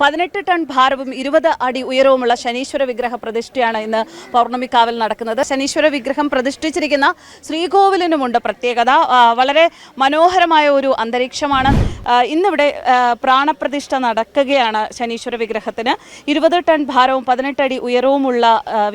പതിനെട്ട് ടൺ ഭാരവും ഇരുപത് അടി ഉയരവുമുള്ള ശനീശ്വര വിഗ്രഹ പ്രതിഷ്ഠയാണ് ഇന്ന് പൗർണമിക്കാവിൽ നടക്കുന്നത്. ശനീശ്വര വിഗ്രഹം പ്രതിഷ്ഠിച്ചിരിക്കുന്ന ശ്രീകോവിലിനുമുണ്ട് പ്രത്യേകത. വളരെ മനോഹരമായ ഒരു അന്തരീക്ഷമാണ്. ഇന്നിവിടെ പ്രാണപ്രതിഷ്ഠ നടക്കുകയാണ് ശനീശ്വര വിഗ്രഹത്തിന്. ഇരുപത് ടൺ ഭാരവും പതിനെട്ട് അടി ഉയരവുമുള്ള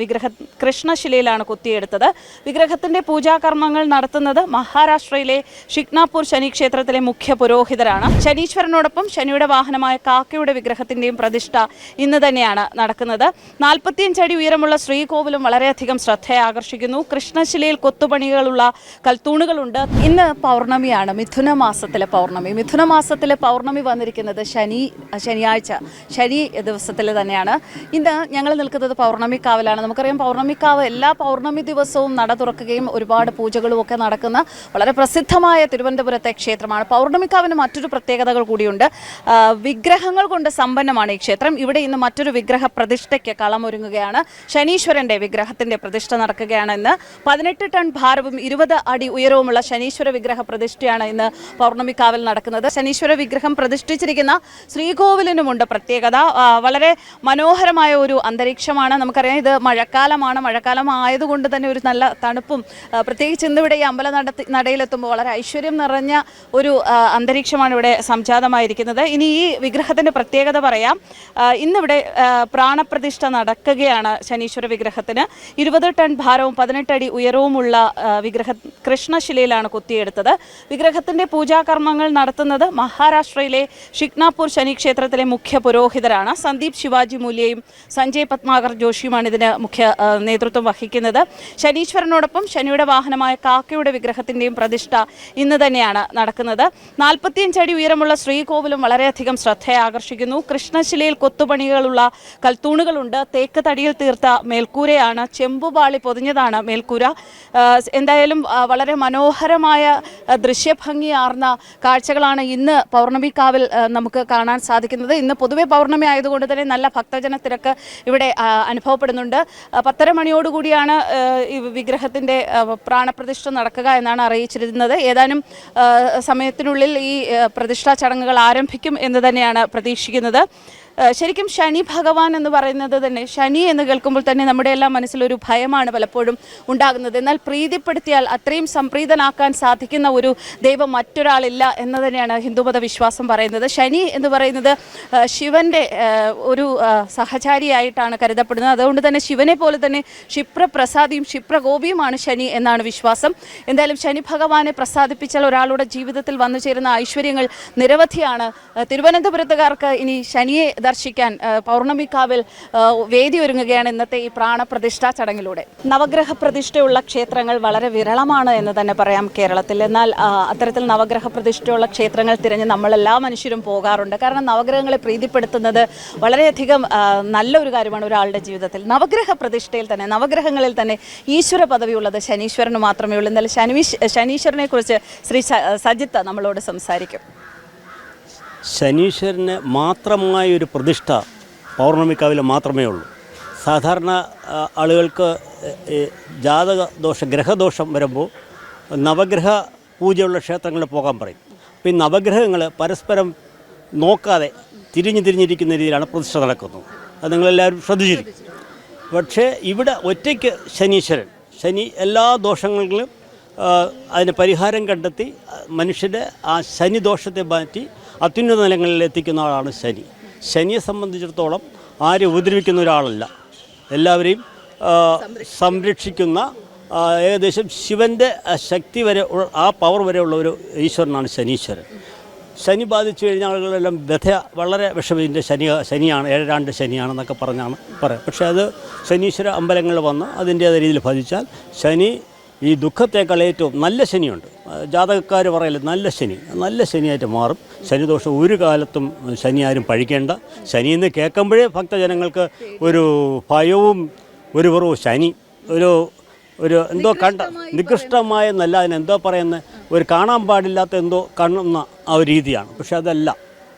വിഗ്രഹ കൃഷ്ണശിലയിലാണ് കൊത്തിയെടുത്തത്. വിഗ്രഹത്തിന്റെ പൂജാകർമ്മങ്ങൾ നടത്തുന്നത് മഹാരാഷ്ട്രയിലെ ഷിക്നാപൂർ ശനി ക്ഷേത്രത്തിലെ മുഖ്യ പുരോഹിതരാണ്. ശനീശ്വരനോടൊപ്പം ശനിയുടെ വാഹനമായ കാക്കയുടെ വിഗ്രഹത്തിന്റെയും പ്രതിഷ്ഠ ഇന്ന് തന്നെയാണ് നടക്കുന്നത്. നാൽപ്പത്തിയഞ്ച് അടി ഉയരമുള്ള ശ്രീകോവിലും വളരെയധികം ശ്രദ്ധയെ ആകർഷിക്കുന്നു കൃഷ്ണശിലയിൽ കൊത്തുപണികളുള്ള കൽത്തൂണുകളുണ്ട്. ഇന്ന് പൗർണമിയാണ് മിഥുന മാസത്തിലെ പൗർണമി. മിഥുന മാസത്തിലെ പൗർണമി വന്നിരിക്കുന്നത് ശനി ശനിയാഴ്ച ശനി ദിവസത്തിൽ തന്നെയാണ്. ഇന്ന് ഞങ്ങൾ നിൽക്കുന്നത് പൗർണമിക്കാവിലാണ്. നമുക്കറിയാം പൗർണമിക്കാവ് എല്ലാ പൗർണമി ദിവസവും നട തുറക്കുകയും ഒരുപാട് പൂജകളും ഒക്കെ നടക്കുന്ന വളരെ പ്രസിദ്ധമായ തിരുവനന്തപുരത്തെ ക്ഷേത്രമാണ്. പൗർണമിക്കാവിന് മറ്റൊരു പ്രത്യേകതകൾ കൂടിയുണ്ട്. വിഗ്രഹങ്ങൾ കൊണ്ട് സമ്പന്നമാണ് ഈ ക്ഷേത്രം. ഇവിടെ ഇന്ന് മറ്റൊരു വിഗ്രഹ പ്രതിഷ്ഠയ്ക്ക് കളമൊരുങ്ങുകയാണ്. ശനീശ്വരന്റെ വിഗ്രഹത്തിന്റെ പ്രതിഷ്ഠ നടക്കുകയാണ് ഇന്ന് പതിനെട്ട് ടൺ ഭാരവും ഇരുപത് അടി ഉയരവുമുള്ള ശനീശ്വര വിഗ്രഹ പ്രതിഷ്ഠയാണ് ഇന്ന് പൗർണമിക്കാവിൽ നടക്കുന്നത്. ശനീശ്വര വിഗ്രഹം പ്രതിഷ്ഠിച്ചിരിക്കുന്ന ശ്രീകോവിലിനുമുണ്ട് പ്രത്യേകത. വളരെ മനോഹരമായ ഒരു അന്തരീക്ഷമാണ്. നമുക്കറിയാം ഇത് മഴക്കാലമാണ്. മഴക്കാലം ആയതുകൊണ്ട് തന്നെ ഒരു നല്ല തണുപ്പും പ്രത്യേകിച്ച് ഇന്നിവിടെ ഈ അമ്പല നടത്തി നടയിലെത്തുമ്പോൾ വളരെ ഐശ്വര്യം നിറഞ്ഞ ഒരു അന്തരീക്ഷമാണ് ഇവിടെ സംജാതമായിരിക്കുന്നത്. ഇനി ഈ വിഗ്രഹത്തിന്റെ പ്രത്യേകത പറയാം. ഇന്നിവിടെ പ്രാണപ്രതിഷ്ഠ നടക്കുകയാണ് ശനീശ്വര വിഗ്രഹത്തിന്. ഇരുപത് ടൺ ഭാരവും പതിനെട്ടടി ഉയരവുമുള്ള വിഗ്രഹ കൃഷ്ണശിലയിലാണ് കൊത്തിയെടുത്തത്. വിഗ്രഹത്തിന്റെ പൂജാകർമ്മങ്ങൾ നടത്തുന്നത് മഹാരാഷ്ട്രയിലെ ഷിക്നാപൂർ ശനി ക്ഷേത്രത്തിലെ മുഖ്യ പുരോഹിതരാണ്. സന്ദീപ് ശിവാജി മൂല്യയും സഞ്ജയ് പത്മാകർ ജോഷിയുമാണ് ഇതിന് മുഖ്യ നേതൃത്വം വഹിക്കുന്നത്. ശനീശ്വരനോടൊപ്പം ശനിയുടെ വാഹനമായ കാക്കയുടെ വിഗ്രഹത്തിന്റെയും പ്രതിഷ്ഠ ഇന്ന് തന്നെയാണ് നടക്കുന്നത്. നാൽപ്പത്തിയഞ്ചടി ഉയരമുള്ള ശ്രീകോവിലും വളരെയധികം ശ്രദ്ധയെ ആകർഷിക്കുന്നു കൃഷ്ണശിലയിൽ കൊത്തുപണികളുള്ള കൽത്തൂണുകളുണ്ട്. തേക്ക് തടിയിൽ തീർത്ത മേൽക്കൂരയാണ്. ചെമ്പുപാളി പൊതിഞ്ഞതാണ് മേൽക്കൂര. എന്തായാലും വളരെ മനോഹരമായ ദൃശ്യഭംഗി ദൃശ്യഭംഗിയാർന്ന കാഴ്ചകളാണ് ഇന്ന് പൗർണമിക്കാവിൽ നമുക്ക് കാണാൻ സാധിക്കുന്നത്. ഇന്ന് പൊതുവെ പൗർണമി ആയതുകൊണ്ട് തന്നെ നല്ല ഭക്തജന തിരക്ക് ഇവിടെ അനുഭവപ്പെടുന്നുണ്ട്. പത്തര മണിയോടുകൂടിയാണ് ഈ വിഗ്രഹത്തിന്റെ പ്രാണപ്രതിഷ്ഠ നടക്കുക എന്നാണ് അറിയിച്ചിരുന്നത്. ഏതാനും സമയത്തിനുള്ളിൽ ഈ പ്രതിഷ്ഠാ ചടങ്ങുകൾ ആരംഭിക്കും എന്ന് തന്നെയാണ് പ്രതീക്ഷിക്കുന്നത്. ആ, ശരിക്കും ശനി ഭഗവാൻ എന്ന് പറയുന്നത് തന്നെ ശനി എന്ന് കേൾക്കുമ്പോൾ തന്നെ നമ്മുടെ എല്ലാം മനസ്സിലൊരു ഭയമാണ് പലപ്പോഴും ഉണ്ടാകുന്നത്. എന്നാൽ പ്രീതിപ്പെടുത്തിയാൽ അത്രയും സംപ്രീതനാക്കാൻ സാധിക്കുന്ന ഒരു ദൈവം മറ്റൊരാളില്ല എന്ന് തന്നെയാണ് ഹിന്ദുമത വിശ്വാസം പറയുന്നത്. ശനി എന്ന് പറയുന്നത് ശിവന്റെ ഒരു സഹചാരിയായിട്ടാണ് കരുതപ്പെടുന്നത്. അതുകൊണ്ട് തന്നെ ശിവനെ പോലെ തന്നെ ക്ഷിപ്രപ്രസാദിയും ക്ഷിപ്രകോപിയുമാണ് ശനി എന്നാണ് വിശ്വാസം. എന്തായാലും ശനി ഭഗവാനെ പ്രസാദിപ്പിച്ചാൽ ഒരാളുടെ ജീവിതത്തിൽ വന്നു ചേരുന്ന ഐശ്വര്യങ്ങൾ നിരവധിയാണ്. തിരുവനന്തപുരത്തുകാർക്ക് ഇനി ശനിയെ ദർശിക്കാൻ പൗർണമിക്കാവിൽ ആ, വേദി ഒരുങ്ങുകയാണ് ഇന്നത്തെ ഈ പ്രാണപ്രതിഷ്ഠാ ചടങ്ങിലൂടെ. നവഗ്രഹ പ്രതിഷ്ഠയുള്ള ക്ഷേത്രങ്ങൾ വളരെ വിരളമാണ് എന്ന് തന്നെ പറയാം കേരളത്തിൽ. എന്നാൽ അത്തരത്തിൽ നവഗ്രഹ പ്രതിഷ്ഠയുള്ള ക്ഷേത്രങ്ങൾ തിരഞ്ഞ് നമ്മളെല്ലാ മനുഷ്യരും പോകാറുണ്ട്. കാരണം നവഗ്രഹങ്ങളെ പ്രീതിപ്പെടുത്തുന്നത് വളരെയധികം നല്ലൊരു കാര്യമാണ് ഒരാളുടെ ജീവിതത്തിൽ. നവഗ്രഹ പ്രതിഷ്ഠയിൽ തന്നെ നവഗ്രഹങ്ങളിൽ തന്നെ ഈശ്വര പദവിയുള്ളത് ശനീശ്വരന് മാത്രമേ ഉള്ളൂ. എന്നാൽ ശനി ശനീശ്വരനെ കുറിച്ച് ശ്രീ സജിത്ത് നമ്മളോട് സംസാരിക്കും. ശനീശ്വരന് മാത്രമായ ഒരു പ്രതിഷ്ഠ പൗർണമിക്കാവിൽ മാത്രമേ ഉള്ളൂ. സാധാരണ ആളുകൾക്ക് ജാതക ദോഷ ഗ്രഹദോഷം വരുമ്പോൾ നവഗ്രഹ പൂജയുള്ള ക്ഷേത്രങ്ങളിൽ പോകാൻ പറയും. അപ്പോൾ ഈ നവഗ്രഹങ്ങൾ പരസ്പരം നോക്കാതെ തിരിഞ്ഞു തിരിഞ്ഞിരിക്കുന്ന രീതിയിലാണ് പ്രതിഷ്ഠ നടക്കുന്നത്. അത് നിങ്ങളെല്ലാവരും ശ്രദ്ധിച്ചിരിക്കും. പക്ഷേ ഇവിടെ ഒറ്റയ്ക്ക് ശനീശ്വരൻ ശനി എല്ലാ ദോഷങ്ങളിലും അതിന് പരിഹാരം കണ്ടെത്തി മനുഷ്യന്റെ ആ ശനി ദോഷത്തെ മാറ്റി അത്യുന്നത നിലങ്ങളിൽ എത്തിക്കുന്ന ആളാണ് ശനി. ശനിയെ സംബന്ധിച്ചിടത്തോളം ആരും ഉപദ്രവിക്കുന്ന ഒരാളല്ല. എല്ലാവരെയും സംരക്ഷിക്കുന്ന ഏകദേശം ശിവന്റെ ശക്തി വരെ ആ പവർ വരെയുള്ള ഒരു ഈശ്വരനാണ് ശനീശ്വരൻ. ശനി ബാധിച്ചു കഴിഞ്ഞ ആളുകളെല്ലാം വ്യഥ വളരെ വിഷമിന്റെ ശനി ശനിയാണ് ഏഴരാണ്ട് ശനിയാണെന്നൊക്കെ പറഞ്ഞാണ് പറയാം. പക്ഷേ അത് ശനീശ്വര അമ്പലങ്ങളിൽ വന്ന് അതിന്റേതായ രീതിയിൽ ഭജിച്ചാൽ ശനി ഈ ദുഃഖത്തേക്കാൾ നല്ല ശനിയുണ്ട്. ജാതകക്കാർ പറയല്ലേ നല്ല ശനി. നല്ല ശനിയായിട്ട് മാറും. ശനിദോഷം ഒരു കാലത്തും ശനി ആരും പഴിക്കേണ്ട. ശനി എന്ന് കേൾക്കുമ്പോഴേ ഭക്തജനങ്ങൾക്ക് ഒരു ഭയവും ഒരു വെറും ശനി ഒരു ഒരു എന്തോ കണ്ട നികൃഷ്ടമായ എന്നല്ല അതിനെന്തോ പറയുന്ന ഒരു കാണാൻ പാടില്ലാത്ത എന്തോ കാണുന്ന ആ ഒരു രീതിയാണ്. പക്ഷെ അതല്ല.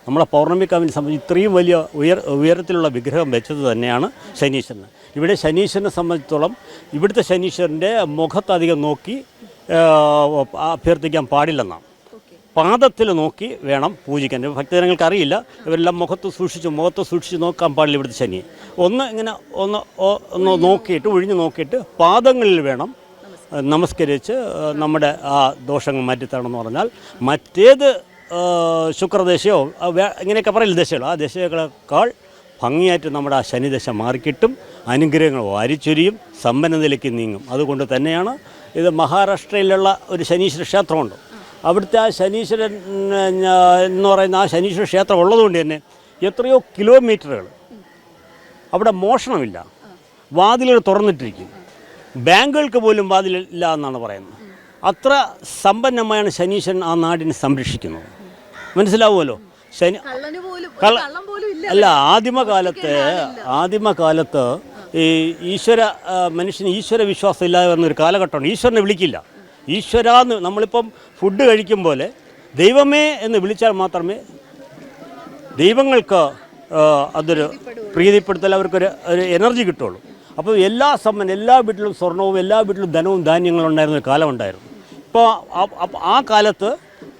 നമ്മളെ പൗർണമിക്കാവിനെ സംബന്ധിച്ച് ഇത്രയും വലിയ ഉയർ ഉയരത്തിലുള്ള വിഗ്രഹം വെച്ചത് തന്നെയാണ് ശനീശ്വരന്. ഇവിടെ ശനീശ്വരനെ സംബന്ധിച്ചിടത്തോളം ഇവിടുത്തെ ശനീശ്വരന്റെ മുഖത്തധികം നോക്കി അഭ്യർത്ഥിക്കാൻ പാടില്ലെന്നാണ്. പാദത്തിൽ നോക്കി വേണം പൂജിക്കാൻ. ഭക്തജനങ്ങൾക്ക് അറിയില്ല ഇവരെല്ലാം മുഖത്ത് സൂക്ഷിച്ച് മുഖത്ത് സൂക്ഷിച്ച് നോക്കാൻ പാടില്ല ഇവിടുത്തെ ശനി. ഒന്ന് ഇങ്ങനെ ഒന്ന് ഒന്ന് നോക്കിയിട്ട് ഒഴിഞ്ഞു നോക്കിയിട്ട് പാദങ്ങളിൽ വേണം നമസ്കരിച്ച് നമ്മുടെ ആ ദോഷങ്ങൾ മാറ്റിത്തരണമെന്ന് പറഞ്ഞാൽ മറ്റേത് ശുക്രദശയോ ഇങ്ങനെയൊക്കെ പറയില്ല ദശകളോ ആ ദശകളെക്കാൾ ഭംഗിയായിട്ട് നമ്മുടെ ആ ശനിദശ മാറിക്കിട്ടും അനുഗ്രഹങ്ങൾ വാരിച്ചൊരിയും സമ്പന്നതയിലേക്ക് നീങ്ങും. അതുകൊണ്ട് തന്നെയാണ് ഇത് മഹാരാഷ്ട്രയിലുള്ള ഒരു ശനീശ്വര ക്ഷേത്രമുണ്ട്. അവിടുത്തെ ആ ശനീശ്വരൻ എന്ന് പറയുന്ന ആ ശനീശ്വര ക്ഷേത്രം ഉള്ളതുകൊണ്ട് തന്നെ എത്രയോ കിലോമീറ്ററുകൾ. അവിടെ മോഷണമില്ല. വാതിലുകൾ തുറന്നിട്ടിരിക്കും. ബാങ്കുകൾക്ക് പോലും വാതിലില്ല എന്നാണ് പറയുന്നത്. അത്ര സമ്പന്നമായാണ് ശനീശ്വരൻ ആ നാടിനെ സംരക്ഷിക്കുന്നത്. മനസ്സിലാവുമല്ലോ? ശനി കള്ള- അല്ല ആദിമകാലത്ത് ആദിമകാലത്ത് ഈ ഈശ്വര മനുഷ്യന് ഈശ്വര വിശ്വാസം ഇല്ലാതെ വന്നൊരു കാലഘട്ടമാണ്. ഈശ്വരനെ വിളിക്കില്ല. ഈശ്വരാന്ന് നമ്മളിപ്പം ഫുഡ് കഴിക്കും പോലെ ദൈവമേ എന്ന് വിളിച്ചാൽ മാത്രമേ ദൈവങ്ങൾക്ക് അതൊരു പ്രീതിപ്പെടുത്തൽ അവർക്കൊരു ഒരു എനർജി കിട്ടുള്ളൂ അപ്പോൾ എല്ലാ സമ്മൻ എല്ലാ വീട്ടിലും സ്വർണവും എല്ലാ വീട്ടിലും ധനവും ധാന്യങ്ങളും ഉണ്ടായിരുന്ന ഒരു കാലമുണ്ടായിരുന്നു. ഇപ്പോൾ ആ കാലത്ത്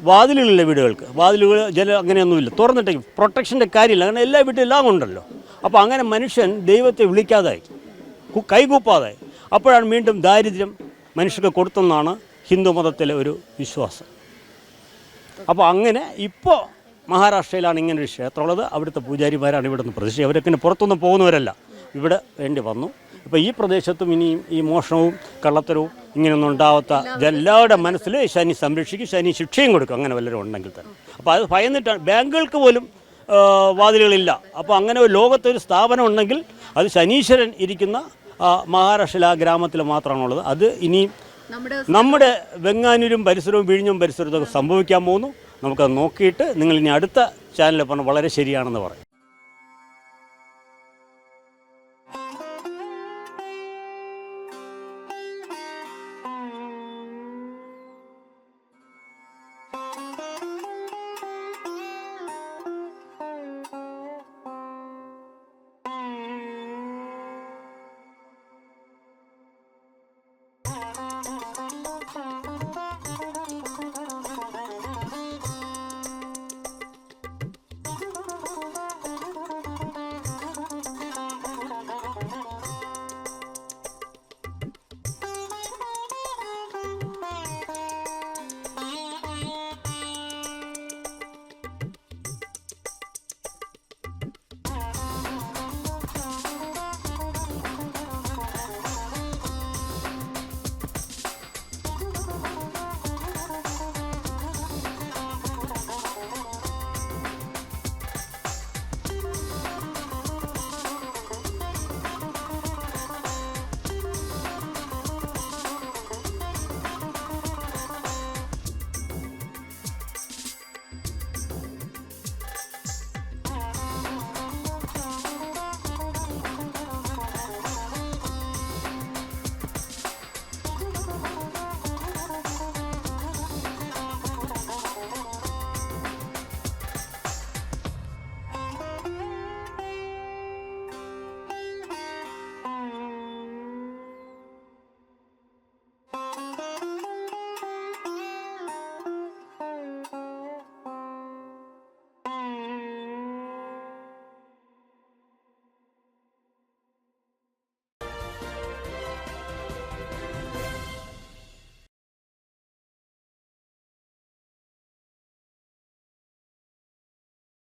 വാതിലുകളില്ല വീടുകൾക്ക്. വാതിലുകൾ ജല അങ്ങനെയൊന്നുമില്ല. തുറന്നിട്ടേ പ്രൊട്ടക്ഷന്റെ കാര്യമില്ല. അങ്ങനെ എല്ലാ വീട്ടിലും ഉണ്ടല്ലോ. അപ്പോൾ അങ്ങനെ മനുഷ്യൻ ദൈവത്തെ വിളിക്കാതായി കൈകൂപ്പാതായി അപ്പോഴാണ് വീണ്ടും ദാരിദ്ര്യം മനുഷ്യർക്ക് കൊടുത്തെന്നാണ് ഹിന്ദു മതത്തിലെ ഒരു വിശ്വാസം. അപ്പോൾ അങ്ങനെ ഇപ്പോൾ മഹാരാഷ്ട്രയിലാണ് ഇങ്ങനൊരു ക്ഷേത്രമുള്ളത്. അവിടുത്തെ പൂജാരിമാരാണ് ഇവിടെ നിന്ന് പ്രതിഷ്ഠ അവരൊക്കെ പുറത്തൊന്നും പോകുന്നവരല്ല. ഇവിടെ വേണ്ടി വന്നു. അപ്പോൾ ഈ പ്രദേശത്തും ഇനിയും ഈ മോഷണവും കള്ളത്തരവും ഇങ്ങനെയൊന്നും ഉണ്ടാവാത്ത എല്ലാവരുടെ മനസ്സിൽ ശനി സംരക്ഷിക്കും ശനി ശിക്ഷയും കൊടുക്കും. അങ്ങനെ വല്ലവരും ഉണ്ടെങ്കിൽ തന്നെ. അപ്പോൾ അത് ഭയന്നിട്ടാണ് ബാങ്കുകൾക്ക് പോലും വാതിലുകളില്ല. അപ്പോൾ അങ്ങനെ ഒരു ലോകത്തൊരു സ്ഥാപനം ഉണ്ടെങ്കിൽ അത് ശനീശ്വരൻ ഇരിക്കുന്ന മഹാരാഷ്ട്രയിൽ ആ ഗ്രാമത്തിൽ മാത്രമാണുള്ളത്. അത് ഇനിയും നമ്മുടെ നമ്മുടെ വെങ്ങാനൂരും പരിസരവും വിഴിഞ്ഞും പരിസരത്തൊക്കെ സംഭവിക്കാൻ പോകുന്നു. നമുക്കത് നോക്കിയിട്ട് നിങ്ങൾ ഇനി അടുത്ത ചാനലിൽ പറഞ്ഞാൽ വളരെ ശരിയാണെന്ന് പറയും.